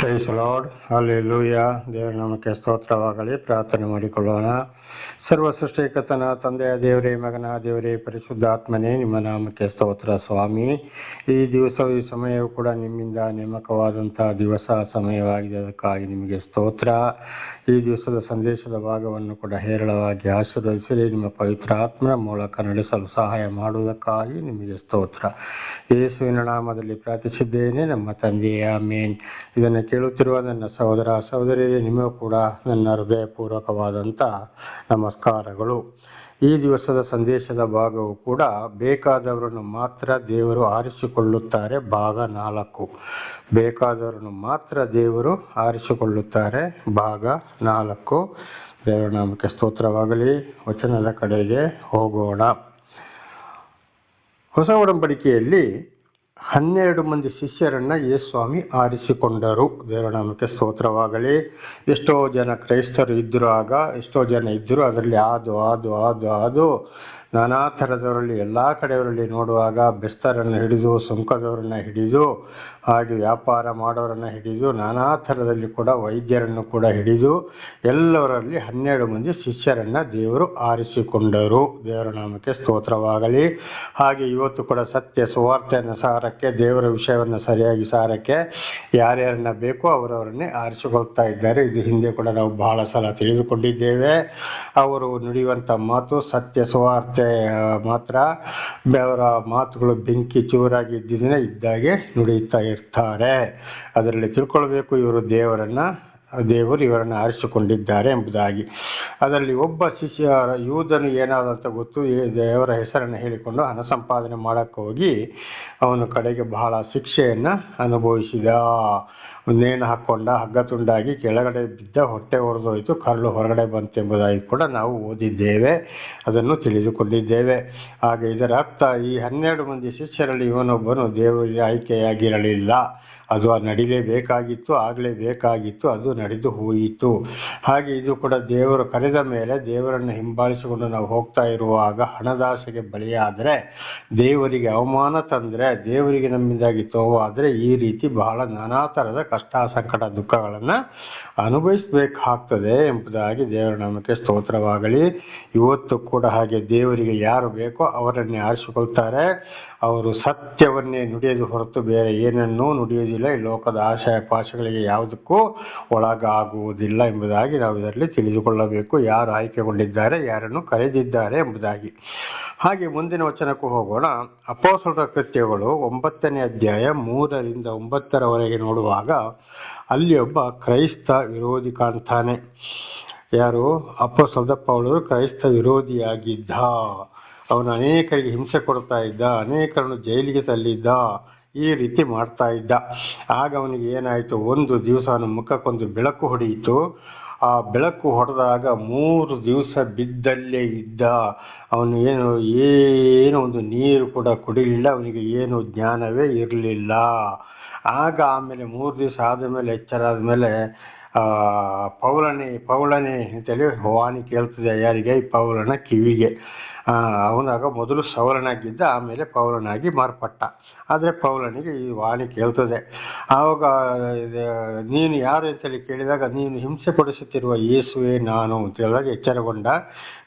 Price lord ಲೂಯ ದೇವರ ನಾಮಕ್ಕೆ ಸ್ತೋತ್ರವಾಗಲಿ. ಪ್ರಾರ್ಥನೆ ಮಾಡಿಕೊಳ್ಳೋಣ. ಸರ್ವ ಸೃಷ್ಟಿಕತನ ತಂದೆಯ ದೇವರೇ, ಮಗನ ದೇವರೇ, ಪರಿಶುದ್ಧಾತ್ಮನೇ, ನಿಮ್ಮ ನಾಮಕ್ಕೆ ಸ್ತೋತ್ರ ಸ್ವಾಮಿ. ಈ ದಿವಸವು ಈ ಸಮಯವು ಕೂಡ ನಿಮ್ಮಿಂದ ನೇಮಕವಾದಂತಹ ದಿವಸ, ಸಮಯವಾಗಿದೆ. ಅದಕ್ಕಾಗಿ ನಿಮಗೆ ಸ್ತೋತ್ರ. ಈ ದಿವಸದ ಸಂದೇಶದ ಭಾಗವನ್ನು ಕೂಡ ಹೇರಳವಾಗಿ ಆಶೀರ್ವದಿಸಲಿ ನಿಮ್ಮ ಪವಿತ್ರ ಆತ್ಮನ ಮೂಲಕ ನಡೆಸಲು ಸಹಾಯ ಮಾಡುವುದಕ್ಕಾಗಿ ನಿಮಗೆ ಸ್ತೋತ್ರ. ಯೇಸುವಿನ ನಾಮದಲ್ಲಿ ಪ್ರಾರ್ಥಿಸಿದ್ದೇನೆ, ನಮ್ಮ ತಂದೆಯ ಮೇನ್ ಇದನ್ನು ಕೇಳುತ್ತಿರುವ ನನ್ನ ಸಹೋದರ, ಸಹೋದರಿಯರೇ, ನಿಮಗೂ ಕೂಡ ನನ್ನ ಹೃದಯಪೂರ್ವಕವಾದಂಥ ನಮಸ್ಕಾರಗಳು. ಈ ದಿವಸದ ಸಂದೇಶದ ಭಾಗವು ಕೂಡ ಬೇಕಾದವರನ್ನು ಮಾತ್ರ ದೇವರು ಆರಿಸಿಕೊಳ್ಳುತ್ತಾರೆ, ಭಾಗ ನಾಲ್ಕು. ಬೇಕಾದವರನ್ನು ಮಾತ್ರ ದೇವರು ಆರಿಸಿಕೊಳ್ಳುತ್ತಾರೆ, ಭಾಗ ನಾಲ್ಕು. ದೇವರ ನಾಮಕ್ಕೆ ಸ್ತೋತ್ರವಾಗಲಿ. ವಚನದ ಕಡೆಗೆ ಹೋಗೋಣ. ಹೊಸ ಒಡಂಬಡಿಕೆಯಲ್ಲಿ ಹನ್ನೆರಡು ಮಂದಿ ಶಿಷ್ಯರನ್ನ ಯೇಸ್ವಾಮಿ ಆರಿಸಿಕೊಂಡರು. ದೇವನಾಮಕ್ಕೆ ಸ್ತೋತ್ರವಾಗಲಿ. ಎಷ್ಟೋ ಜನ ಕ್ರೈಸ್ತರು ಇದ್ದರು ಆಗ, ಎಷ್ಟೋ ಜನ ಇದ್ದರು ಅದರಲ್ಲಿ ಆದು ಆದು ಆದು ಆದು. ನಾನಾ ಥರದವರಲ್ಲಿ, ಎಲ್ಲ ಕಡೆಯವರಲ್ಲಿ ನೋಡುವಾಗ ಬೆಸ್ತರನ್ನು ಹಿಡಿದು, ಸುಂಕದವರನ್ನ ಹಿಡಿದು ಹಾಗೆ ವ್ಯಾಪಾರ ಮಾಡೋರನ್ನು ಹಿಡಿದು ನಾನಾ ಥರದಲ್ಲಿ ಕೂಡ ವೈದ್ಯರನ್ನು ಕೂಡ ಹಿಡಿದು ಎಲ್ಲರಲ್ಲಿ ಹನ್ನೆರಡು ಮಂದಿ ಶಿಷ್ಯರನ್ನ ದೇವರು ಆರಿಸಿಕೊಂಡರು. ದೇವರ ನಾಮಕ್ಕೆ ಸ್ತೋತ್ರವಾಗಲಿ. ಹಾಗೆ ಇವತ್ತು ಕೂಡ ಸತ್ಯ ಸುವಾರ್ತೆಯನ್ನು ಸಾರಕ್ಕೆ, ದೇವರ ವಿಷಯವನ್ನು ಸರಿಯಾಗಿ ಸಾರಕ್ಕೆ ಯಾರ್ಯಾರನ್ನ ಬೇಕೋ ಅವರವರನ್ನೇ ಆರಿಸಿಕೊಳ್ತಾ ಇದ್ದಾರೆ. ಇದು ಹಿಂದೆ ಕೂಡ ನಾವು ಬಹಳ ಸಲ ತಿಳಿದುಕೊಂಡಿದ್ದೇವೆ. ಅವರು ನುಡಿಯುವಂಥ ಮಾತು ಸತ್ಯ ಸುವಾರ್ತೆ ಮಾತ್ರ. ಅವರ ಮಾತುಗಳು ಬೆಂಕಿ ಚೂರಾಗಿ ಇದ್ದಾಗೆ ನುಡಿಯುತ್ತಾ ಇರ್ತಾರೆ. ಅದರಲ್ಲಿ ತಿಳ್ಕೊಳ್ಬೇಕು ಇವರು ದೇವರನ್ನ, ದೇವರು ಇವರನ್ನು ಆರಿಸಿಕೊಂಡಿದ್ದಾರೆ ಎಂಬುದಾಗಿ. ಅದರಲ್ಲಿ ಒಬ್ಬ ಶಿಷ್ಯ, ಯೂದನು ಏನಾದಂತ ಗೊತ್ತು ದೇವರ ಹೆಸರನ್ನು ಹೇಳಿಕೊಂಡು ಹಣ ಸಂಪಾದನೆ ಮಾಡಕ್ಕೆ ಹೋಗಿ ಅವನ ಕಡೆಗೆ ಬಹಳ ಶಿಕ್ಷೆಯನ್ನ ಅನುಭವಿಸಿದ. ನೇಣು ಹಾಕೊಂಡ ಹಗ್ಗ ತುಂಡಾಗಿ ಕೆಳಗಡೆ ಬಿದ್ದ ಹೊಟ್ಟೆ ಹೊಡೆದೋಯ್ತು ಕರಳು ಹೊರಗಡೆ ಬಂತೆಂಬುದಾಗಿ ಕೂಡ ನಾವು ಓದಿದ್ದೇವೆ, ಅದನ್ನು ತಿಳಿದುಕೊಂಡಿದ್ದೇವೆ. ಹಾಗೆ ಇದರ ಅರ್ಥ ಈ ಹನ್ನೆರಡು ಮಂದಿ ಶಿಷ್ಯರಲ್ಲಿ ಇವನೊಬ್ಬನು ದೇವರಿಗೆ ಆಯ್ಕೆಯಾಗಿರಲಿಲ್ಲ. ಅದು ನಡಿಲೇಬೇಕಾಗಿತ್ತು ಆಗಲೇಬೇಕಾಗಿತ್ತು ಅದು ನಡೆದು ಹೋಯಿತು. ಹಾಗೆ ಇದು ಕೂಡ ದೇವರು ಕರೆದ ಮೇಲೆ ದೇವರನ್ನು ಹಿಂಬಾಲಿಸಿಕೊಂಡು ನಾವು ಹೋಗ್ತಾ ಇರುವಾಗ ಹಣದಾಸೆಗೆ ಬಲಿಯಾದರೆ ದೇವರಿಗೆ ಅವಮಾನ ತಂದರೆ ದೇವರಿಗೆ ನಮ್ಮಿಂದಾಗಿ ತೋವಾದರೆ ಈ ರೀತಿ ಬಹಳ ನಾನಾ ಥರದ ಕಷ್ಟ ಸಂಕಟ ದುಃಖಗಳನ್ನು ಅನುಭವಿಸಬೇಕಾಗ್ತದೆ ಎಂಬುದಾಗಿ ದೇವರ ನಾಮಕ್ಕೆ ಸ್ತೋತ್ರವಾಗಲಿ. ಇವತ್ತು ಕೂಡ ಹಾಗೆ ದೇವರಿಗೆ ಯಾರು ಬೇಕೋ ಅವರನ್ನೇ ಆರಿಸಿಕೊಳ್ತಾರೆ. ಅವರು ಸತ್ಯವನ್ನೇ ನುಡಿಯೋದು ಹೊರತು ಬೇರೆ ಏನನ್ನೂ ನುಡಿಯುವುದಿಲ್ಲ. ಈ ಲೋಕದ ಆಶಯ ಪಾಶಗಳಿಗೆ ಯಾವುದಕ್ಕೂ ಒಳಗಾಗುವುದಿಲ್ಲ ಎಂಬುದಾಗಿ ನಾವು ಇದರಲ್ಲಿ ತಿಳಿದುಕೊಳ್ಳಬೇಕು. ಯಾರು ಆಯ್ಕೆಗೊಂಡಿದ್ದಾರೆ, ಯಾರನ್ನು ಕರೆದಿದ್ದಾರೆ ಎಂಬುದಾಗಿ. ಹಾಗೆ ಮುಂದಿನ ವಚನಕ್ಕೂ ಹೋಗೋಣ. ಅಪೋಸಲರ ಕೃತ್ಯಗಳು ಒಂಬತ್ತನೇ ಅಧ್ಯಾಯ ಮೂರರಿಂದ ಒಂಬತ್ತರವರೆಗೆ ನೋಡುವಾಗ ಅಲ್ಲಿ ಒಬ್ಬ ಕ್ರೈಸ್ತ ವಿರೋಧಿ ಕಾಣ್ತಾನೆ. ಯಾರು? ಅಪ್ಪ ಸೌದಪ್ಪ ಅವಳು ಕ್ರೈಸ್ತ ವಿರೋಧಿಯಾಗಿದ್ದ. ಅವನು ಅನೇಕರಿಗೆ ಹಿಂಸೆ ಕೊಡ್ತಾ ಇದ್ದ, ಅನೇಕರನ್ನು ಜೈಲಿಗೆ ತಳ್ಳಿದ್ದ, ಈ ರೀತಿ ಮಾಡ್ತಾ ಇದ್ದ. ಆಗ ಅವನಿಗೆ ಏನಾಯಿತು? ಒಂದು ದಿವಸ ಅವನ ಮುಖಕ್ಕೊಂದು ಬೆಳಕು ಹೊಡೆಯಿತು. ಆ ಬೆಳಕು ಹೊಡೆದಾಗ ಮೂರು ದಿವಸ ಬಿದ್ದಲ್ಲೇ ಇದ್ದ. ಅವನು ಏನು ಏನು ಒಂದು ನೀರು ಕೂಡ ಕುಡಿಲಿಲ್ಲ. ಅವನಿಗೆ ಏನು ಜ್ಞಾನವೇ ಇರಲಿಲ್ಲ. ಆಗ ಆಮೇಲೆ ಮೂರು ದಿವಸ ಆದಮೇಲೆ ಎಚ್ಚರ ಆದಮೇಲೆ ಪೌಲನೆ ಪೌಲನೆ ಅಂತೇಳಿ ವಾಣಿ ಕೇಳ್ತದೆ ಯಾರಿಗೆ? ಈ ಪೌಲನ ಕಿವಿಗೆ. ಅವನಾಗ ಮೊದಲು ಸವಲನಾಗಿದ್ದ ಆಮೇಲೆ ಪೌಲನಾಗಿ ಮಾರ್ಪಟ್ಟ. ಆದರೆ ಪೌಲನಿಗೆ ಈ ವಾಣಿ ಕೇಳ್ತದೆ. ಆವಾಗ ನೀನು ಯಾರು ಅಂತೇಳಿ ಕೇಳಿದಾಗ, ನೀನು ಹಿಂಸೆ ಪಡಿಸುತ್ತಿರುವ ಯೇಸುವೆ ನಾನು ಅಂತ ಹೇಳಿದಾಗ ಎಚ್ಚರಗೊಂಡ,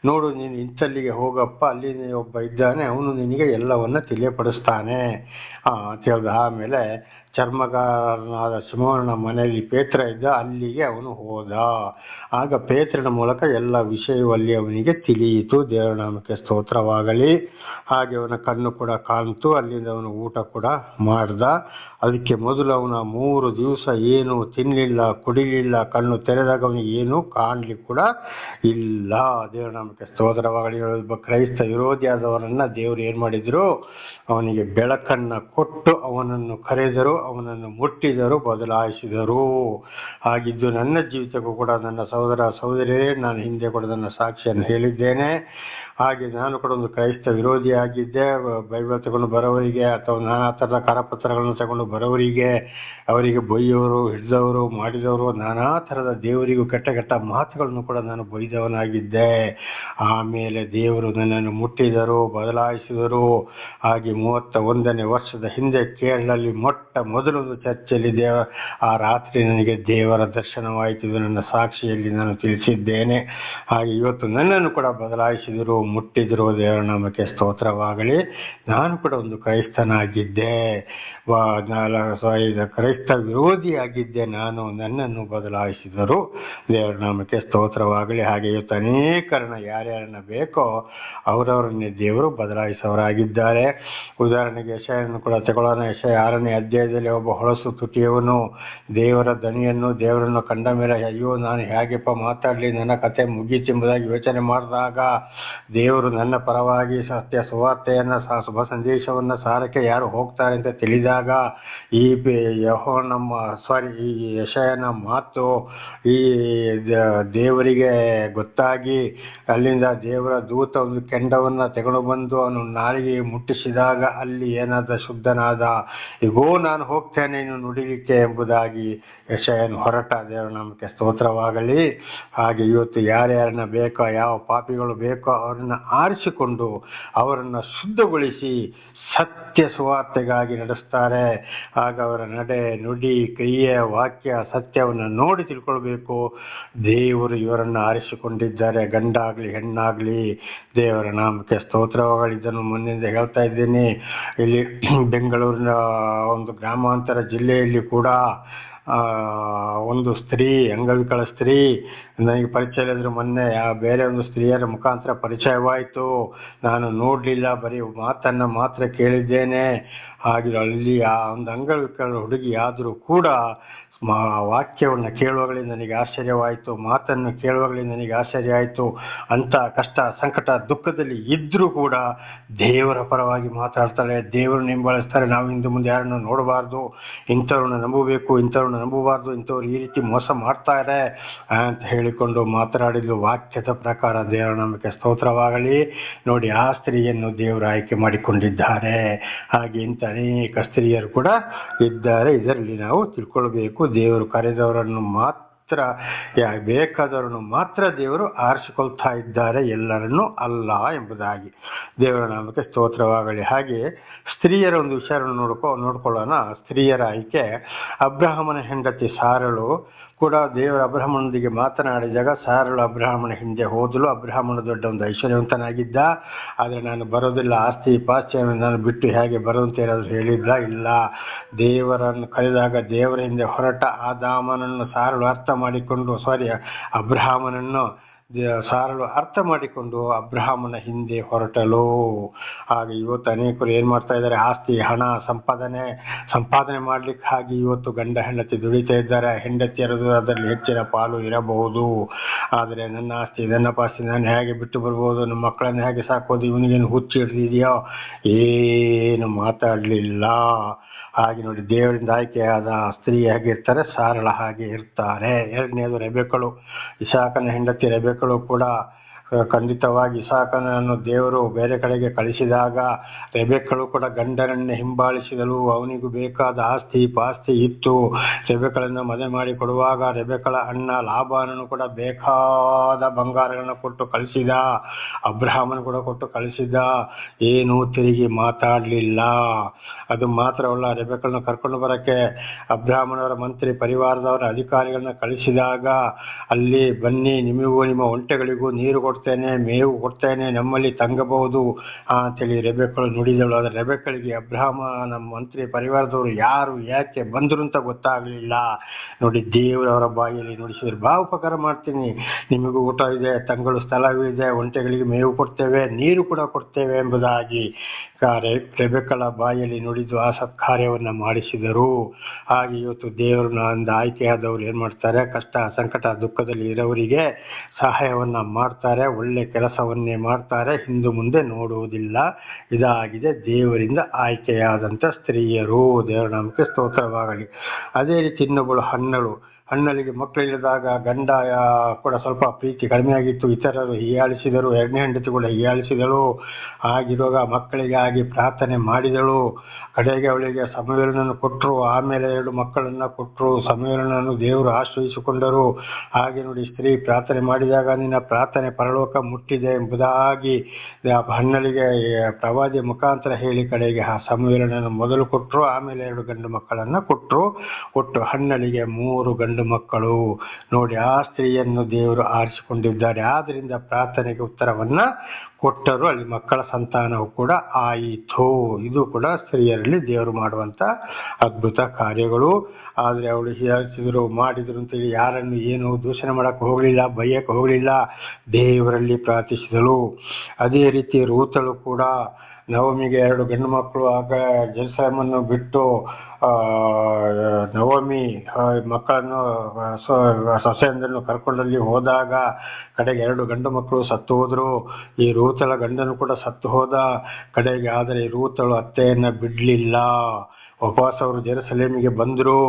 ನೋಡು, ನೀನು ಇಂಥಲ್ಲಿಗೆ ಹೋಗಪ್ಪ, ಅಲ್ಲಿ ಒಬ್ಬ ಇದ್ದಾನೆ, ಅವನು ನಿನಗೆ ಎಲ್ಲವನ್ನ ತಿಳಿಯಪಡಿಸ್ತಾನೆ ಅಂತ ಹೇಳ್ದ. ಆಮೇಲೆ ಚರ್ಮಗಾರನಾದ ಸಿಮೋನ ಮನೆಯಲ್ಲಿ ಪೇತ್ರ ಇದ್ದ ಅಲ್ಲಿಗೆ ಅವನು ಹೋದ. ಆಗ ಪೇತ್ರನ ಮೂಲಕ ಎಲ್ಲ ವಿಷಯವಲ್ಲಿ ಅವನಿಗೆ ತಿಳಿಯಿತು. ದೇವನಾಮಕ್ಕೆ ಸ್ತೋತ್ರವಾಗಲಿ. ಹಾಗೆ ಅವನ ಕಣ್ಣು ಕೂಡ ಕಾಣ್ತು. ಅಲ್ಲಿಂದ ಅವನು ಊಟ ಕೂಡ ಮಾಡ್ದ. ಅದಕ್ಕೆ ಮೊದಲು ಅವನ ಮೂರು ದಿವಸ ಏನು ತಿನ್ನಲಿಲ್ಲ ಕುಡಿಲಿಲ್ಲ. ಕಣ್ಣು ತೆರೆದಾಗ ಅವನಿಗೆ ಏನು ಕಾಣಲಿ ಕೂಡ ಇಲ್ಲ. ದೇವನಾಮಕ್ಕೆ ಸ್ತೋತ್ರವಾಗಲಿ ಒಬ್ಬ ಕ್ರೈಸ್ತ ವಿರೋಧಿಯಾದವರನ್ನು ದೇವರು ಏನ್ ಮಾಡಿದ್ರು? ಅವನಿಗೆ ಬೆಳಕನ್ನ ಕೊಟ್ಟು ಅವನನ್ನು ಕರೆದರು. ಅವನನ್ನು ಮುಟ್ಟಿದರು ಬದಲಾಯಿಸಿದರು. ಹಾಗಿದ್ದು ನನ್ನ ಜೀವಿತಕ್ಕೂ ಕೂಡ ನನ್ನ ಸಹೋದರ ಸಹೋದರಿಯರೇ, ನಾನು ಹಿಂದೆ ಕೂಡ ನನ್ನ ಸಾಕ್ಷಿಯನ್ನು ಹೇಳಿದ್ದೇನೆ. ಹಾಗೆ ನಾನು ಕೂಡ ಒಂದು ಕ್ರೈಸ್ತ ವಿರೋಧಿಯಾಗಿದ್ದೆ ಬೈಬಲ್ ತಗೊಂಡು ಬರೋವರಿಗೆ ಅಥವಾ ನಾನಾ ಥರದ ಕರಪತ್ರಗಳನ್ನು ತಗೊಂಡು ಬರೋವರಿಗೆ, ಅವರಿಗೆ ಬೈಯೋರು ಹಿಡಿದವರು ಮಾಡಿದವರು ನಾನಾ ಥರದ ದೇವರಿಗೂ ಕೆಟ್ಟ ಕೆಟ್ಟ ಮಾತುಗಳನ್ನು ಕೂಡ ನಾನು ಬೈದವನಾಗಿದ್ದೆ ಆಮೇಲೆ ದೇವರು ನನ್ನನ್ನು ಮುಟ್ಟಿದರು, ಬದಲಾಯಿಸಿದರು. ಹಾಗೆ ಮೂವತ್ತ ಒಂದನೇ ವರ್ಷದ ಹಿಂದೆ ಕೇರಳಲ್ಲಿ ಮೊಟ್ಟ ಮೊದಲೊಂದು ಚರ್ಚೆಯಲ್ಲಿ ದೇವ ಆ ರಾತ್ರಿ ನನಗೆ ದೇವರ ದರ್ಶನವಾಯಿತು ನನ್ನ ಸಾಕ್ಷಿಯಲ್ಲಿ ನಾನು ತಿಳಿಸಿದ್ದೇನೆ. ಹಾಗೆ ಇವತ್ತು ನನ್ನನ್ನು ಕೂಡ ಬದಲಾಯಿಸಿದರು ಮುಟ್ಟಿದರು ದೇವರ ನಾಮಕ್ಕೆ ಸ್ತೋತ್ರವಾಗಲಿ. ನಾನು ಕೂಡ ಒಂದು ಕ್ರೈಸ್ತನಾಗಿದ್ದೆ. ಕ್ರೈಸ್ತ ವಿರೋಧಿಯಾಗಿದ್ದೆ ನಾನು, ನನ್ನನ್ನು ಬದಲಾಯಿಸಿದರು. ದೇವರ ನಾಮಕ್ಕೆ ಸ್ತೋತ್ರವಾಗಲಿ. ಹಾಗೆ ತನೇಕರಣ ಯಾರ್ಯಾರನ್ನ ಬೇಕೋ ಅವರವರನ್ನೇ ದೇವರು ಬದಲಾಯಿಸವರಾಗಿದ್ದಾರೆ. ಉದಾಹರಣೆಗೆ ಯಶಯನ್ನು ಕೂಡ ತಗೊಳ್ಳೋಣ. ಯಶ ಆರನೇ ಅಧ್ಯಾಯದಲ್ಲಿ ಒಬ್ಬ ಹೊಳಸು ತುಟಿಯವನು, ದೇವರ ದನಿಯನ್ನು, ದೇವರನ್ನು ಕಂಡ ಮೇಲೆ, ಅಯ್ಯೋ, ನಾನು ಹೇಗೆಪ್ಪ ಮಾತಾಡಲಿ? ನನ್ನ ಕತೆ ಮುಗೀತೆಂಬುದಾಗಿ ಯೋಚನೆ ಮಾಡಿದಾಗ, ದೇವರು ನನ್ನ ಪರವಾಗಿ ಸತ್ಯ ಸುವಾರ್ತೆಯನ್ನು ಶುಭ ಸಂದೇಶವನ್ನು, ಸಾರಕ್ಕೆ ಯಾರು ಹೋಗ್ತಾರೆ ಅಂತ ತಿಳಿದಾಗ ಈ ಯಹೋ ನಮ್ಮ ಸಾರಿ ಈ ಯಶಯನ ಮಾತು ಈ ದೇವರಿಗೆ ಗೊತ್ತಾಗಿ ಅಲ್ಲಿಂದ ದೇವರ ದೂತ ಒಂದು ಕೆಂಡವನ್ನ ತಗೊಂಡು ಬಂದು ಅವನು ನಾಲಿಗೆ ಮುಟ್ಟಿಸಿದಾಗ ಅಲ್ಲಿ ಏನಾದ ಶುದ್ಧನಾದ ಈಗೋ ನಾನು ಹೋಗ್ತೇನೆ ಇನ್ನು ನುಡಿಲಿಕ್ಕೆ ಎಂಬುದಾಗಿ ಯಶಯನು ಹೊರಟ, ದೇವರ ನಮಗೆ ಸ್ತೋತ್ರವಾಗಲಿ ಹಾಗೆ ಇವತ್ತು ಯಾರ್ಯಾರನ್ನ ಬೇಕೋ, ಯಾವ ಪಾಪಿಗಳು ಬೇಕೋ, ಅವರನ್ನ ಆರಿಸಿಕೊಂಡು ಅವರನ್ನ ಶುದ್ಧಗೊಳಿಸಿ ಸತ್ಯ ಸುವಾರ್ತೆಗಾಗಿ ನಡೆಸ್ತಾರೆ ಆಗ ಅವರ ನಡೆ ನುಡಿ ಕ್ರಿಯೆ ವಾಕ್ಯ, ಸತ್ಯವನ್ನು ನೋಡಿ ತಿಳ್ಕೊಳ್ಬೇಕು. ದೇವರು ಇವರನ್ನು ಆರಿಸಿಕೊಂಡಿದ್ದಾರೆ. ಗಂಡಾಗ್ಲಿ, ಹೆಣ್ಣಾಗ್ಲಿ ದೇವರ ನಾಮಕ್ಕೆ ಸ್ತೋತ್ರವಾಗಲಿ ಇದನ್ನು ಮುನ್ನಿಂದ ಹೇಳ್ತಾ ಇದ್ದೀನಿ. ಇಲ್ಲಿ ಬೆಂಗಳೂರಿನ ಒಂದು ಗ್ರಾಮಾಂತರ ಜಿಲ್ಲೆಯಲ್ಲಿ ಕೂಡ ಒಂದು ಸ್ತ್ರೀ, ಅಂಗವಿಕಲ ಸ್ತ್ರೀ ನನಗೆ ಪರಿಚಯ ಇಲ್ಲದ್ರೆ ಮೊನ್ನೆ ಆ ಬೇರೆ ಒಂದು ಸ್ತ್ರೀಯರ ಮುಖಾಂತರ ಪರಿಚಯವಾಯಿತು. ನಾನು ನೋಡಲಿಲ್ಲ, ಬರೀ ಮಾತನ್ನು ಮಾತ್ರ ಕೇಳಿದ್ದೇನೆ. ಹಾಗೆ ಅಲ್ಲಿ ಆ ಒಂದು ಅಂಗವಿಕಲ ಹುಡುಗಿ ಆದರೂ ಕೂಡ ಮಾ ವಾಕ್ಯವನ್ನು ಕೇಳುವಾಗಲೇ ನನಗೆ ಆಶ್ಚರ್ಯವಾಯಿತು, ಮಾತನ್ನು ಕೇಳುವಾಗಲೇ ನನಗೆ ಆಶ್ಚರ್ಯ ಆಯಿತು ಅಂತ ಕಷ್ಟ, ಸಂಕಟ, ದುಃಖದಲ್ಲಿ ಇದ್ದರೂ ಕೂಡ ದೇವರ ಪರವಾಗಿ ಮಾತಾಡ್ತಾಳೆ. ದೇವರು ನಿಂಬಳಿಸ್ತಾರೆ ನಾವು ಇಂದು ಮುಂದೆ ಯಾರನ್ನು ನೋಡಬಾರ್ದು. ಇಂಥವ್ರನ್ನ ನಂಬಬೇಕು, ಇಂಥವ್ರನ್ನ ನಂಬಬಾರ್ದು. ಇಂಥವ್ರು ಈ ರೀತಿ ಮೋಸ ಮಾಡ್ತಾರೆ ಅಂತ ಹೇಳಿಕೊಂಡು ಮಾತನಾಡಿದ್ದು ವಾಕ್ಯದ ಪ್ರಕಾರ ದೇವರ ನಮಗೆ ಸ್ತೋತ್ರವಾಗಲಿ. ನೋಡಿ, ಆ ಸ್ತ್ರೀಯನ್ನು ದೇವರು ಆಯ್ಕೆ ಮಾಡಿಕೊಂಡಿದ್ದಾರೆ. ಹಾಗೆ ಇಂಥ ಅನೇಕ ಸ್ತ್ರೀಯರು ಕೂಡ ಇದ್ದಾರೆ. ಇದರಲ್ಲಿ ನಾವು ತಿಳ್ಕೊಳ್ಬೇಕು. ದೇವರು ಕರೆದವರನ್ನು ಮಾತ್ರ ಬೇಕಾದವರನ್ನು ಮಾತ್ರ ದೇವರು ಆರಿಸಿಕೊಳ್ತಾ ಇದ್ದಾರೆ, ಎಲ್ಲರನ್ನೂ ಅಲ್ಲ ಎಂಬುದಾಗಿ. ದೇವರ ನಾಮಕ್ಕೆ ಸ್ತೋತ್ರವಾಗಲಿ. ಹಾಗೆ ಸ್ತ್ರೀಯರ ಒಂದು ವಿಚಾರವನ್ನು ನೋಡ್ಕೊ, ನೋಡ್ಕೊಳ್ಳೋಣ. ಸ್ತ್ರೀಯರ ಆಯ್ಕೆ, ಅಬ್ರಹಮನ ಹೆಂಡತಿ ಸಾರಳು ಕೂಡ ದೇವರ ಅಬ್ರಾಹ್ಮಣನೊಂದಿಗೆ ಮಾತನಾಡಿದಾಗ ಸಾರಳು ಅಬ್ರಾಹ್ಮಣ ಹಿಂದೆ ಹೋದಲು ಅಬ್ರಾಹ್ಮಣ ದೊಡ್ಡ ಒಂದು ಐಶ್ವರ್ಯವಂತನಾಗಿದ್ದ ಆದರೆ ನಾನು ಬರೋದಿಲ್ಲ, ಆಸ್ತಿ ಪಾಸ್ತಿಯನ್ನು ನಾನು ಬಿಟ್ಟು ಹೇಗೆ ಬರುವಂತ ಏನಾದರೂ ಹೇಳಿದ್ದ? ಇಲ್ಲ. ದೇವರನ್ನು ಕರೆದಾಗ ದೇವರ ಹಿಂದೆ ಹೊರಟ ಆದಾಮನನ್ನು ಸಾರಳು ಅರ್ಥ ಮಾಡಿಕೊಂಡು, ಸಾರಿ, ಅಬ್ರಹಾಮನನ್ನು ಸಾರಳು ಅರ್ಥ ಮಾಡಿಕೊಂಡು ಅಬ್ರಹಾಮನ ಹಿಂದೆ ಹೊರಟಲು. ಹಾಗೆ ಇವತ್ತು ಅನೇಕರು ಏನು ಮಾಡ್ತಾ ಇದ್ದಾರೆ? ಆಸ್ತಿ, ಹಣ, ಸಂಪಾದನೆ ಸಂಪಾದನೆ ಮಾಡ್ಲಿಕ್ಕೆ ಹಾಗೆ ಇವತ್ತು ಗಂಡ ಹೆಂಡತಿ ದುಡಿತಾ ಇದ್ದಾರೆ. ಹೆಂಡತಿಯರದು ಅದರಲ್ಲಿ ಹೆಚ್ಚಿನ ಪಾಲು ಇರಬಹುದು. ಆದರೆ ನನ್ನ ಆಸ್ತಿ, ನನ್ನ ಪಾಸ್ತಿ ನಾನು ಹೇಗೆ ಬಿಟ್ಟು ಬರ್ಬೋದು? ನಮ್ಮ ಮಕ್ಕಳನ್ನು ಹೇಗೆ ಸಾಕೋದು? ಇವನಿಗೇನು ಹುಚ್ಚು ಹಿಡಿದಿದೆಯೋ? ಏನು ಮಾತಾಡಲಿಲ್ಲ. ಹಾಗೆ ನೋಡಿ ದೇವರಿಂದ ಆಯ್ಕೆಯಾದ ಸ್ತ್ರೀ ಹೇಗಿರ್ತಾರೆ ಸಾರಳ ಹಾಗೆ ಇರ್ತಾರೆ. ಎರಡನೇದು ರೆಬೆಕಳು. ಇಸಾಕನ ಹೆಂಡತಿ ರೆಬೆಕಳು ಕೂಡ ಖಂಡಿತವಾಗಿ ಇಸಾಕನನ್ನು ದೇವರು ಬೇರೆ ಕಡೆಗೆ ಕಳಿಸಿದಾಗ ರೆಬೆಕ್ಕಳು ಕೂಡ ಗಂಡನನ್ನೇ ಹಿಂಬಾಲಿಸಿದಳು. ಅವನಿಗೂ ಬೇಕಾದ ಆಸ್ತಿ ಪಾಸ್ತಿ ಇತ್ತು. ರೆಬೆಕ್ಕಳನ್ನು ಮದುವೆ ಮಾಡಿ ಕೊಡುವಾಗ ರೆಬೆಕ್ಕಳ ಅಣ್ಣ ಲಾಭನನ್ನು ಕೂಡ ಬೇಕಾದ ಬಂಗಾರಗಳನ್ನು ಕೊಟ್ಟು ಕಳಿಸಿದ. ಅಬ್ರಹಾಮನು ಕೂಡ ಕೊಟ್ಟು ಕಳಿಸಿದ. ಏನು ತಿರುಗಿ ಮಾತಾಡಲಿಲ್ಲ. ಅದು ಮಾತ್ರವಲ್ಲ, ರೆಬೆಕ್ಕಳನ್ನು ಕರ್ಕೊಂಡು ಬರಕ್ಕೆ ಅಬ್ರಾಹ್ಮಣವರ ಮಂತ್ರಿ ಪರಿವಾರದವರ ಅಧಿಕಾರಿಗಳನ್ನ ಕಳಿಸಿದಾಗ ಅಲ್ಲಿ ಬನ್ನಿ, ನಿಮಗೂ ನಿಮ್ಮ ಒಂಟೆಗಳಿಗೂ ನೀರು ಕೊಡ್ತೇನೆ, ಮೇವು ಕೊಡ್ತೇನೆ, ನಮ್ಮಲ್ಲಿ ತಂಗಬಹುದು ಅಂತ ಅಂತೇಳಿ ರೆಬೆಕ್ಕಳು ನುಡಿದಳು. ಆದ್ರೆ ರೆಬೆಕ್ಕಳಿಗೆ ಅಬ್ರಹಮ ನಮ್ಮ ಮಂತ್ರಿ ಪರಿವಾರದವರು ಯಾರು, ಯಾಕೆ ಬಂದರು ಅಂತ ಗೊತ್ತಾಗಲಿಲ್ಲ. ನೋಡಿ ದೇವರವರ ಬಾಯಲ್ಲಿ ನುಡಿಸಿದ್ರು. ಬಾ, ಉಪಕಾರ ಮಾಡ್ತೀನಿ. ನಿಮಗೂ ಊಟ ಇದೆ, ತಂಗಳು ಸ್ಥಳವಿದೆ, ಒಂಟೆಗಳಿಗೆ ಮೇವು ಕೊಡ್ತೇವೆ, ನೀರು ಕೂಡ ಕೊಡ್ತೇವೆ ಎಂಬುದಾಗಿ ಕ- ರೆ- ರೆಬೆಕ್ಕಳ ಬಾಯಲ್ಲಿ ನುಡಿದು ಆ ಸತ್ಕಾರ್ಯವನ್ನ ಮಾಡಿಸಿದರು. ಹಾಗೆ ಇವತ್ತು ದೇವರು ಒಂದು ಆಯ್ಕೆಯಾದವರು ಏನ್ ಮಾಡ್ತಾರೆ? ಕಷ್ಟ, ಸಂಕಟ, ದುಃಖದಲ್ಲಿ ಇರೋರಿಗೆ ಸಹಾಯವನ್ನ ಮಾಡ್ತಾರೆ. ಒಳ್ಳೆ ಕೆಲಸವನ್ನೇ ಮಾಡ್ತಾರೆ. ಹಿಂದು ಮುಂದೆ ನೋಡುವುದಿಲ್ಲ. ಇದಾಗಿದೆ. ದೇವರಿಂದ ಆಯ್ಕೆಯಾದಂಥ ಸ್ತ್ರೀಯರು. ದೇವರ ನಾಮಕ್ಕೆ ಸ್ತೋತ್ರವಾಗಲಿ. ಅದೇ ರೀತಿ ಇನ್ನೊಬ್ಬಳು ಹನ್ನಳು. ಹಣ್ಣಲಿಗೆ ಮಕ್ಕಳಿಲ್ಲದಾಗ ಗಂಡ ಕೂಡ ಸ್ವಲ್ಪ ಪ್ರೀತಿ ಕಡಿಮೆ ಆಗಿತ್ತು ಇತರರು ಹೀಯಾಳಿಸಿದರು, ಎರಡನೇ ಹೆಂಡತಿ ಕೂಡ ಹೀಯಾಳಿಸಿದಳು. ಆಗಿರುವಾಗ ಮಕ್ಕಳಿಗಾಗಿ ಪ್ರಾರ್ಥನೆ ಮಾಡಿದಳು. ಕಡೆಗೆ ಅವಳಿಗೆ ಸಮವೇಲನನ್ನು ಕೊಟ್ಟರು ಆಮೇಲೆ ಎರಡು ಮಕ್ಕಳನ್ನು ಕೊಟ್ಟರು ಸಮವೇಲನನ್ನು ದೇವರು ಆಶ್ರಯಿಸಿಕೊಂಡರು. ಹಾಗೆ ನೋಡಿ ಸ್ತ್ರೀ ಪ್ರಾರ್ಥನೆ ಮಾಡಿದಾಗ, ನಿನ್ನ ಪ್ರಾರ್ಥನೆ ಪರಲೋಕ ಮುಟ್ಟಿದೆ ಎಂಬುದಾಗಿ ಹಣ್ಣಲಿಗೆ ಪ್ರವಾದಿ ಮುಖಾಂತರ ಹೇಳಿ ಕಡೆಗೆ ಆ ಸಮವೇಲನನ್ನು ಮೊದಲು ಕೊಟ್ಟರು ಆಮೇಲೆ ಎರಡು ಗಂಡು ಮಕ್ಕಳನ್ನು ಕೊಟ್ಟರು ಒಟ್ಟು ಹಣ್ಣಲಿಗೆ ಮೂರು ಗಂಡು ಮಕ್ಕಳು. ನೋಡಿ, ಆ ಸ್ತ್ರೀಯನ್ನು ದೇವರು ಆರಿಸಿಕೊಂಡಿದ್ದಾರೆ. ಆದ್ದರಿಂದ ಪ್ರಾರ್ಥನೆಗೆ ಉತ್ತರವನ್ನ ಕೊಟ್ಟರು ಅಲ್ಲಿ ಮಕ್ಕಳ ಸಂತಾನವು ಕೂಡ ಆಯಿತು. ಇದು ಕೂಡ ಸ್ತ್ರೀಯರಲ್ಲಿ ದೇವರು ಮಾಡುವಂತ ಅದ್ಭುತ ಕಾರ್ಯಗಳು. ಆದ್ರೆ ಅವಳು ಹೇಳಿದ್ರು, ಮಾಡಿದ್ರು ಅಂತೇಳಿ ಯಾರನ್ನು ಏನು ದೂಷಣೆ ಮಾಡಕ್ ಹೋಗ್ಲಿಲ್ಲ ಬಯ್ಯಕ್ಕೆ ಹೋಗ್ಲಿಲ್ಲ, ದೇವರಲ್ಲಿ ಪ್ರಾರ್ಥಿಸಿದಳು. ಅದೇ ರೀತಿ ರೂತಳು ಕೂಡ ನವಮಿಗೆ ಎರಡು ಗಂಡು ಮಕ್ಕಳು, ಆಗ ಜೆರುಸಲೇಮನ್ನು ಬಿಟ್ಟು ನವಮಿ ಮಕ್ಕಳನ್ನು ಸೊಸೆಯಂದನ್ನು ಕರ್ಕೊಂಡಲ್ಲಿ ಹೋದಾಗ ಕಡೆಗೆ ಎರಡು ಗಂಡು ಮಕ್ಕಳು ಸತ್ತು ಹೋದರು. ಈ ರೂತಳ ಗಂಡನು ಕೂಡ ಸತ್ತು ಹೋದ ಕಡೆಗೆ, ಆದರೆ ಈ ರೂತಳು ಅತ್ತೆಯನ್ನ ಬಿಡ್ಲಿಲ್ಲ. ವಾಪಸ್ ಅವರು ಜೆರುಸಲೇಮಿಗೆ ಬಂದ್ರು.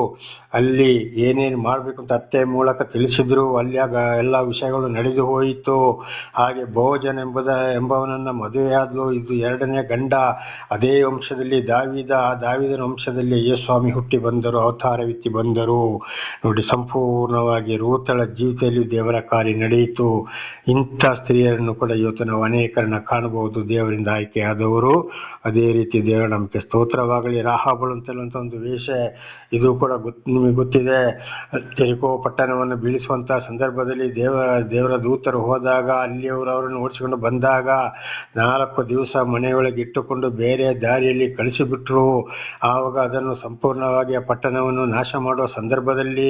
ಅಲ್ಲಿ ಏನೇನು ಮಾಡಬೇಕು ಅಂತ ಅತ್ತೆ ಮೂಲಕ ತಿಳಿಸಿದ್ರು ಅಲ್ಲಿ ಆಗ ಎಲ್ಲ ವಿಷಯಗಳು ನಡೆದು ಹೋಯಿತು. ಹಾಗೆ ಭೋಜನ ಎಂಬುದ, ಎಂಬವನನ್ನ ಮದುವೆಯಾದ್ಲು ಇದು ಎರಡನೇ ಗಂಡ. ಅದೇ ವಂಶದಲ್ಲಿ ದಾವಿದ, ಆ ದಾವಿದನ ವಂಶದಲ್ಲಿ ಯೇಸ್ವಾಮಿ ಹುಟ್ಟಿ ಬಂದರು ಅವತಾರವಿತ್ತಿ ಬಂದರು. ನೋಡಿ, ಸಂಪೂರ್ಣವಾಗಿ ರೂತಳ ಜೀವಿತದಲ್ಲಿ ದೇವರ ಕಾರ್ಯ ನಡೆಯಿತು. ಇಂಥ ಸ್ತ್ರೀಯರನ್ನು ಕೂಡ ಇವತ್ತು ನಾವು ಅನೇಕರನ್ನ ಕಾಣಬಹುದು. ದೇವರಿಂದ ಆಯ್ಕೆಯಾದವರು ಅದೇ ರೀತಿ ದೇವರ ನಮಗೆ ಸ್ತೋತ್ರವಾಗಲಿ. ರಾಹಾಬಳು ಅಂತ ಒಂದು ವೇಷ, ಇದು ಕೂಡ ಗೊತ್ ನಿಮಗೆ ಗೊತ್ತಿದೆ. ತೆರಿಕೋ ಪಟ್ಟಣವನ್ನು ಬೀಳಿಸುವಂಥ ಸಂದರ್ಭದಲ್ಲಿ ದೇವ, ದೇವರ ದೂತರು ಹೋದಾಗ ಅಲ್ಲಿಯವರು ಅವರನ್ನು ಓಡಿಸಿಕೊಂಡು ಬಂದಾಗ ನಾಲ್ಕು ದಿವಸ ಮನೆಯೊಳಗೆ ಇಟ್ಟುಕೊಂಡು ಬೇರೆ ದಾರಿಯಲ್ಲಿ ಕಳಿಸಿಬಿಟ್ರು. ಆವಾಗ ಅದನ್ನು ಸಂಪೂರ್ಣವಾಗಿ ಆ ಪಟ್ಟಣವನ್ನು ನಾಶ ಮಾಡುವ ಸಂದರ್ಭದಲ್ಲಿ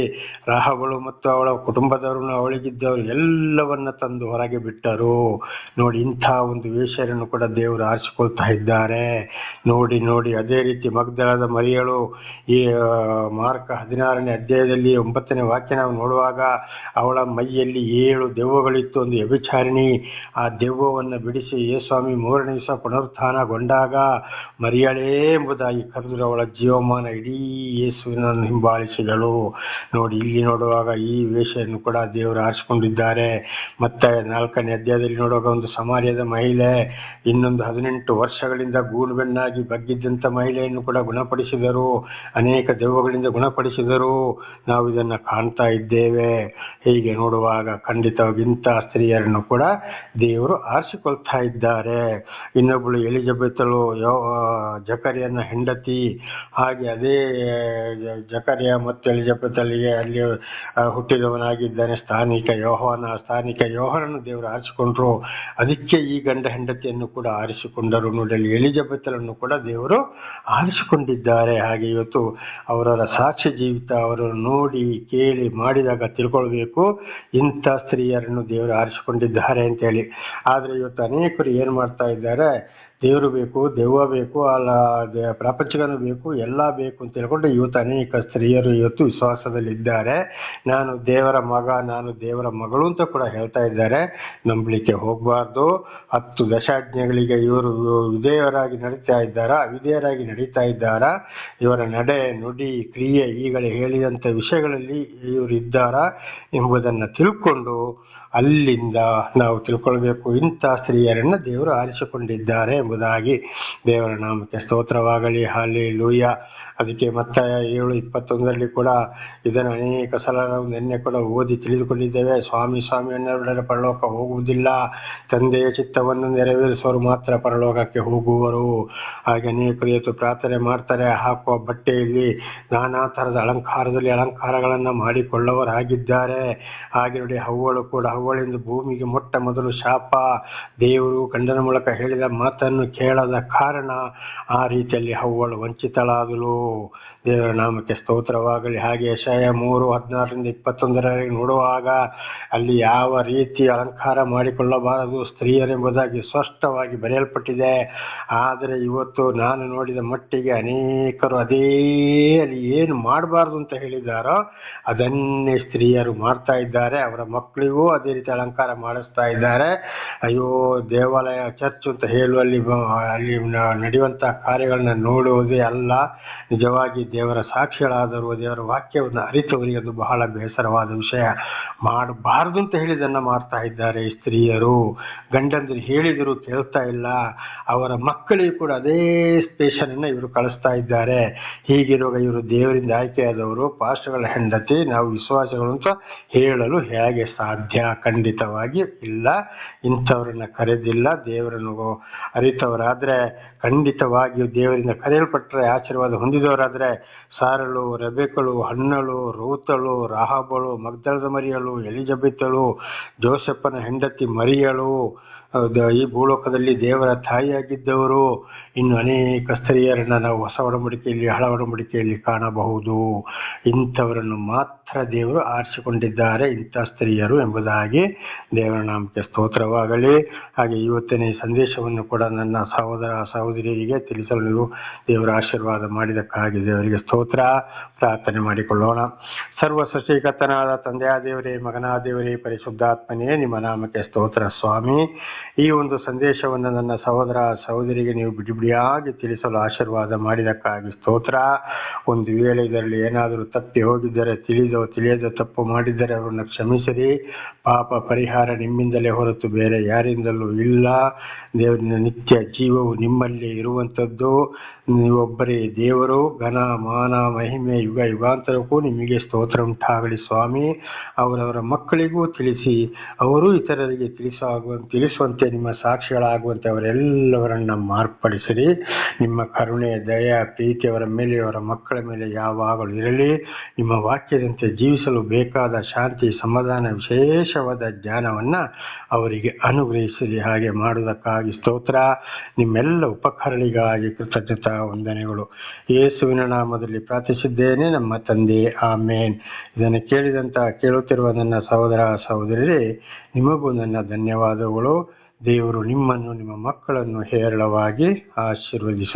ರಾಹಗಳು ಮತ್ತು ಅವಳ ಕುಟುಂಬದವರನ್ನು ಅವಳಿಗಿದ್ದವರು ಎಲ್ಲವನ್ನ ತಂದು ಹೊರಗೆ ಬಿಟ್ಟರು. ನೋಡಿ, ಇಂಥ ಒಂದು ವೇಷರನ್ನು ಕೂಡ ದೇವರು ಆರಿಸಿಕೊಳ್ತಾ ಇದ್ದಾರೆ. ನೋಡಿ ನೋಡಿ, ಅದೇ ರೀತಿ ಮಗ್ದಳದ ಮರಿಯಳು ಈ ಮಾರ್ಕ ಮಾರ್ಕ ಹದಿನಾರನೇ ಅಧ್ಯಾಯದಲ್ಲಿ ಒಂಬತ್ತನೇ ವಾಕ್ಯ ನಾವು ನೋಡುವಾಗ ಅವಳ ಮೈಯಲ್ಲಿ ಏಳು ದೆವ್ವಗಳಿತ್ತು ಒಂದು ವ್ಯಭಿಚಾರಿಣಿ. ಆ ದೆವ್ವವನ್ನು ಬಿಡಿಸಿ ಯೇಸ್ವಾಮಿ ಮೂರನೇ ದಿವಸ ಪುನರುತ್ಥಾನಗೊಂಡಾಗ, ಮರಿಯಳೇ ಎಂಬುದಾಗಿ ಕರೆದು ಅವಳ ಜೀವಮಾನ ಇಡೀ ಯೇಸುವಿನನ್ನು ಹಿಂಬಾಲಿಸಿದಳು. ನೋಡಿ, ಇಲ್ಲಿ ನೋಡುವಾಗ ಈ ವೇಷವನ್ನು ಕೂಡ ದೇವರು ಆರಿಸಿಕೊಂಡಿದ್ದಾರೆ ಮತ್ತೆ ನಾಲ್ಕನೇ ಅಧ್ಯಾಯದಲ್ಲಿ ನೋಡುವಾಗ ಒಂದು ಸಮಾಜದ ಮಹಿಳೆ, ಇನ್ನೊಂದು ಹದಿನೆಂಟು ವರ್ಷಗಳಿಂದ ಗೂಡುಬೆಣ್ಣಾಗಿ ಬಗ್ಗಿದ್ದಂಥ ಮಹಿಳೆಯನ್ನು ಕೂಡ ಗುಣಪಡಿಸಿದರು. ಅನೇಕ ದೆವ್ವಗಳಿಂದ ಗುಣಪಡಿಸಿದರು. ನಾವು ಇದನ್ನು ಕಾಣ್ತಾ ಇದ್ದೇವೆ. ಹೀಗೆ ನೋಡುವಾಗ ಖಂಡಿತವಾಗಿ ಇಂಥ ಸ್ತ್ರೀಯರನ್ನು ಕೂಡ ದೇವರು ಆರಿಸಿಕೊಳ್ತಾ ಇದ್ದಾರೆ. ಇನ್ನೊಬ್ಬಳು ಎಲಿಜಬೆತಳು, ಯೋ ಜಕರಿಯನ್ನ ಹೆಂಡತಿ, ಹಾಗೆ ಅದೇ ಜಕರಿಯ ಮತ್ತು ಎಲಿಜಬೆತ್ತಳಿಗೆ ಅಲ್ಲಿ ಹುಟ್ಟಿದವನಾಗಿದ್ದಾನೆ ಸ್ಥಾನಿಕ ಯೋಹನ. ಸ್ಥಾನಿಕ ಯೋಹನನ್ನು ದೇವರು ಆರಿಸಿಕೊಂಡ್ರು. ಅದಕ್ಕೆ ಈ ಗಂಡ ಹೆಂಡತಿಯನ್ನು ಕೂಡ ಆರಿಸಿಕೊಂಡರು ನೋಡಲಿ. ಅಲ್ಲಿ ಎಲಿಜಬೆತಳನ್ನು ಕೂಡ ದೇವರು ಆರಿಸಿಕೊಂಡಿದ್ದಾರೆ. ಹಾಗೆ ಇವತ್ತು ಅವರ ಸಾಕ್ಷ್ಯ ಜೀವಿತ ಅವರು ನೋಡಿ, ಕೇಳಿ, ಮಾಡಿದಾಗ ತಿಳ್ಕೊಳ್ಬೇಕು. ಇಂಥ ಸ್ತ್ರೀಯರನ್ನು ದೇವರು ಆರಿಸಿಕೊಂಡಿದ್ದಾರೆ ಅಂತೇಳಿ ಆದರೆ ಇವತ್ತು ಅನೇಕರು ಏನು ಮಾಡ್ತಾ ಇದ್ದಾರೆ? ದೇವರು ಬೇಕು, ದೆವ್ವ ಬೇಕು, ಅಲ್ಲ ಪ್ರಪಂಚಗನು ಬೇಕು, ಎಲ್ಲ ಬೇಕು ಅಂತ ಹೇಳ್ಕೊಂಡು ಇವತ್ತು ಅನೇಕ ಸ್ತ್ರೀಯರು ಇವತ್ತು ವಿಶ್ವಾಸದಲ್ಲಿದ್ದಾರೆ. ನಾನು ದೇವರ ಮಗ, ನಾನು ದೇವರ ಮಗಳು ಅಂತ ಕೂಡ ಹೇಳ್ತಾ ಇದ್ದಾರೆ. ನಂಬಲಿಕ್ಕೆ ಹೋಗಬಾರ್ದು. ಹತ್ತು ದಶಾಜ್ಞೆಗಳಿಗೆ ಇವರು ವಿಧೇಯರಾಗಿ ನಡೀತಾ ಇದ್ದಾರಾ, ಅವಿಧೇಯರಾಗಿ ನಡೀತಾ ಇದ್ದಾರಾ? ಇವರ ನಡೆ, ನುಡಿ, ಕ್ರಿಯೆ, ಈಗಲೇ ಹೇಳಿದಂಥ ವಿಷಯಗಳಲ್ಲಿ ಇವರು ಇದ್ದಾರಾ ಎಂಬುದನ್ನು ತಿಳ್ಕೊಂಡು ಅಲ್ಲಿಂದ ನಾವು ತಿಳ್ಕೊಳ್ಬೇಕು. ಇಂಥ ಸ್ತ್ರೀಯರನ್ನು ದೇವರು ಆರಿಸಿಕೊಂಡಿದ್ದಾರೆ ಎಂಬುದಾಗಿ ದೇವರ ನಾಮಕ್ಕೆ ಸ್ತೋತ್ರವಾಗಲಿ. ಹಾಲಿ ಲೂಯ ಅದಕ್ಕೆ ಮತ್ತೆ ಏಳು ಇಪ್ಪತ್ತೊಂದರಲ್ಲಿ ಕೂಡ ಇದನ್ನು ಅನೇಕ ಸಲ ನಾವು ನಿನ್ನೆ ಕೂಡ ಓದಿ ತಿಳಿದುಕೊಂಡಿದ್ದೇವೆ. ಸ್ವಾಮಿ ಸ್ವಾಮಿ ಪರಲೋಕ ಹೋಗುವುದಿಲ್ಲ. ತಂದೆಯ ಚಿತ್ತವನ್ನು ನೆರವೇರಿಸುವರು ಮಾತ್ರ ಪರಲೋಕಕ್ಕೆ ಹೋಗುವರು. ಹಾಗೆ ಅನೇಕರು ಇವತ್ತು ಪ್ರಾರ್ಥನೆ ಮಾಡ್ತಾರೆ. ಹಾಕುವ ಬಟ್ಟೆಯಲ್ಲಿ ನಾನಾ ಥರದ ಅಲಂಕಾರದಲ್ಲಿ ಅಲಂಕಾರಗಳನ್ನು ಮಾಡಿಕೊಳ್ಳುವರಾಗಿದ್ದಾರೆ ಹಾಗೆ ನೋಡಿ ಹವ್ವಳು ಕೂಡ ಹವ್ವಳಿಂದ ಭೂಮಿಗೆ ಮೊಟ್ಟ ಮೊದಲು ಶಾಪ. ದೇವರು ಗಂಡನ ಮೂಲಕ ಹೇಳಿದ ಮಾತನ್ನು ಕೇಳದ ಕಾರಣ ಆ ರೀತಿಯಲ್ಲಿ ಹವ್ವಳು ವಂಚಿತಳಾದಳು. ದೇವರ ನಾಮಕ್ಕೆ ಸ್ತೋತ್ರವಾಗಲಿ. ಹಾಗೆ ಯಶಯ ಮೂರು ಹದಿನಾರರಿಂದ ಇಪ್ಪತ್ತೊಂದರವರೆಗೆ ನೋಡುವಾಗ ಅಲ್ಲಿ ಯಾವ ರೀತಿ ಅಲಂಕಾರ ಮಾಡಿಕೊಳ್ಳಬಾರದು ಸ್ತ್ರೀಯರೆಂಬುದಾಗಿ ಸ್ಪಷ್ಟವಾಗಿ ಬರೆಯಲ್ಪಟ್ಟಿದೆ. ಆದರೆ ಇವತ್ತು ನಾನು ನೋಡಿದ ಮಟ್ಟಿಗೆ ಅನೇಕರು ಅದೇ ಅಲ್ಲಿ ಏನು ಮಾಡಬಾರ್ದು ಅಂತ ಹೇಳಿದ್ದಾರೋ ಅದನ್ನೇ ಸ್ತ್ರೀಯರು ಮಾಡ್ತಾ ಇದ್ದಾರೆ. ಅವರ ಮಕ್ಕಳಿಗೂ ಅದೇ ರೀತಿ ಅಲಂಕಾರ ಮಾಡಿಸ್ತಾ ಇದ್ದಾರೆ. ಅಯ್ಯೋ, ದೇವಾಲಯ, ಚರ್ಚ್ ಅಂತ ಹೇಳುವಲ್ಲಿ ಅಲ್ಲಿ ನಡೆಯುವಂಥ ಕಾರ್ಯಗಳನ್ನ ನೋಡುವುದೇ ಅಲ್ಲ. ನಿಜವಾಗಿ ದೇವರ ಸಾಕ್ಷಿಗಳಾದರೂ ದೇವರ ವಾಕ್ಯವನ್ನು ಅರಿತವರಿಗೆ ಅದು ಬಹಳ ಬೇಸರವಾದ ವಿಷಯ. ಮಾಡಬಾರದು ಅಂತ ಹೇಳಿದನ್ನ ಮಾಡ್ತಾ ಇದ್ದಾರೆ ಸ್ತ್ರೀಯರು. ಗಂಡಂದ್ರೆ ಹೇಳಿದರು ಕೇಳ್ತಾ ಇಲ್ಲ. ಅವರ ಮಕ್ಕಳಿಗೆ ಕೂಡ ಅದೇ ಸ್ಟೇಷನನ್ನು ಇವರು ಕಳಿಸ್ತಾ ಇದ್ದಾರೆ. ಹೀಗಿರುವಾಗ ಇವರು ದೇವರಿಂದ ಆಯ್ಕೆಯಾದವರು ಪಾಸ್ಟರ್ಗಳ ಹೆಂಡತಿ, ನಾವು ವಿಶ್ವಾಸಗಳು ಅಂತ ಹೇಳಲು ಹೇಗೆ ಸಾಧ್ಯ? ಖಂಡಿತವಾಗಿ ಇಲ್ಲ. ಇಂಥವ್ರನ್ನ ಕರೆದಿಲ್ಲ. ದೇವರನ್ನು ಅರಿತವರಾದ್ರೆ ಖಂಡಿತವಾಗಿಯೂ ದೇವರಿಂದ ಕರೆಯಲ್ಪಟ್ಟರೆ ಆಶೀರ್ವಾದ ಹೊಂದಿದವರಾದ್ರೆ ಸಾರಳು ರೆಬೆಕಳು ಹಣ್ಣಳು ರೂತಳು, ರಾಹಬಳು ಮಗ್ದಳದ ಮರಿಯಳು, ಎಲಿಜಬೆತ್ತಳು, ಜೋಸೆಫನ ಹೆಂಡತಿ ಮರಿಯಳು ಈ ಭೂಲೋಕದಲ್ಲಿ ದೇವರ ತಾಯಿಯಾಗಿದ್ದವರು. ಇನ್ನು ಅನೇಕ ಸ್ತ್ರೀಯರನ್ನು ನಾವು ಹೊಸ ಒಡಂಬಡಿಕೆಯಲ್ಲಿ ಹಳ ಒಡಂಬಡಿಕೆಯಲ್ಲಿ ಕಾಣಬಹುದು. ಇಂಥವರನ್ನು ಮಾತ್ರ ದೇವರು ಆರಿಸಿಕೊಂಡಿದ್ದಾರೆ ಇಂಥ ಸ್ತ್ರೀಯರು ಎಂಬುದಾಗಿ ದೇವರ ನಾಮಕ್ಕೆ ಸ್ತೋತ್ರವಾಗಲಿ. ಹಾಗೆ ಇವತ್ತಿನ ಈ ಸಂದೇಶವನ್ನು ಕೂಡ ನನ್ನ ಸಹೋದರ ಸಹೋದರಿಯರಿಗೆ ತಿಳಿಸಲು ನೀವು ದೇವರ ಆಶೀರ್ವಾದ ಮಾಡಿದಕ್ಕಾಗಿ ದೇವರಿಗೆ ಸ್ತೋತ್ರ. ಪ್ರಾರ್ಥನೆ ಮಾಡಿಕೊಳ್ಳೋಣ. ಸರ್ವ ಸೃಷ್ಟಿಕರ್ತನಾದ ತಂದೆಯ ದೇವರೇ ಮಗನ ದೇವರೇ ಪರಿಶುದ್ಧಾತ್ಮನೇ, ನಿಮ್ಮ ನಾಮಕ್ಕೆ ಸ್ತೋತ್ರ ಸ್ವಾಮಿ. ಈ ಒಂದು ಸಂದೇಶವನ್ನು ನನ್ನ ಸಹೋದರ ಸಹೋದರಿಗೆ ನೀವು ಬಿಡಿಬಿಡಿಯಾಗಿ ತಿಳಿಸಲು ಆಶೀರ್ವಾದ ಮಾಡಿದಕ್ಕಾಗಿ ಸ್ತೋತ್ರ. ಒಂದು ವೇಳೆ ಇದರಲ್ಲಿ ಏನಾದರೂ ತಪ್ಪಿ ಹೋಗಿದ್ದರೆ ತಿಳಿದೋ ತಿಳಿಯದ ತಪ್ಪು ಮಾಡಿದ್ದರೆ ಅವರನ್ನು ಕ್ಷಮಿಸಿರಿ. ಪಾಪ ಪರಿಹಾರ ನಿಮ್ಮಿಂದಲೇ ಹೊರತು ಬೇರೆ ಯಾರಿಂದಲೂ ಇಲ್ಲ. ದೇವರಿನ ನಿತ್ಯ ಜೀವವು ನಿಮ್ಮಲ್ಲಿ ಇರುವಂಥದ್ದು. ನೀವೊಬ್ಬರೇ ದೇವರು. ಘನ, ಮಾನ, ಮಹಿಮೆ, ಯುಗ, ಯುಗಾಂತರಕ್ಕೂ ನಿಮಗೆ ಸ್ತೋತ್ರ ಉಂಟಾಗಲಿ ಸ್ವಾಮಿ. ಅವರವರ ಮಕ್ಕಳಿಗೂ ತಿಳಿಸಿ. ಅವರು ಇತರರಿಗೆ ತಿಳಿಸುವ ತಿಳಿಸುವಂತೆ, ನಿಮ್ಮ ಸಾಕ್ಷಿಗಳಾಗುವಂತೆ ಅವರೆಲ್ಲವರನ್ನ ಮಾರ್ಪಡಿಸಿರಿ. ನಿಮ್ಮ ಕರುಣೆ, ದಯ, ಪ್ರೀತಿ ಅವರ ಮೇಲೆ, ಅವರ ಮಕ್ಕಳ ಮೇಲೆ ಯಾವಾಗಲೂ ಇರಲಿ. ನಿಮ್ಮ ವಾಕ್ಯದಂತೆ ಜೀವಿಸಲು ಬೇಕಾದ ಶಾಂತಿ, ಸಮಾಧಾನ ವಿಶೇಷವಾದ ಜ್ಞಾನವನ್ನ ಅವರಿಗೆ ಅನುಗ್ರಹಿಸಲಿ ಹಾಗೆ ಮಾಡುವುದಕ್ಕಾಗಿ ಸ್ತೋತ್ರ. ನಿಮ್ಮೆಲ್ಲ ಉಪಕರಣಿಗಾಗಿ ಕೃತಜ್ಞತಾ ವಂದನೆಗಳು. ಯೇಸುವಿನ ನಾಮದಲ್ಲಿ ಪ್ರಾರ್ಥಿಸಿದ್ದೇನೆ. ನಮ್ಮ ತಂದೆ, ಆಮೇನ್. ಇದನ್ನು ಕೇಳಿದಂತ, ಕೇಳುತ್ತಿರುವ ನನ್ನ ಸಹೋದರ ಸಹೋದರಿ ನಿಮಗೂ ನನ್ನ ಧನ್ಯವಾದಗಳು. ದೇವರು ನಿಮ್ಮನ್ನು, ನಿಮ್ಮ ಮಕ್ಕಳನ್ನು ಹೇರಳವಾಗಿ ಆಶೀರ್ವದಿಸ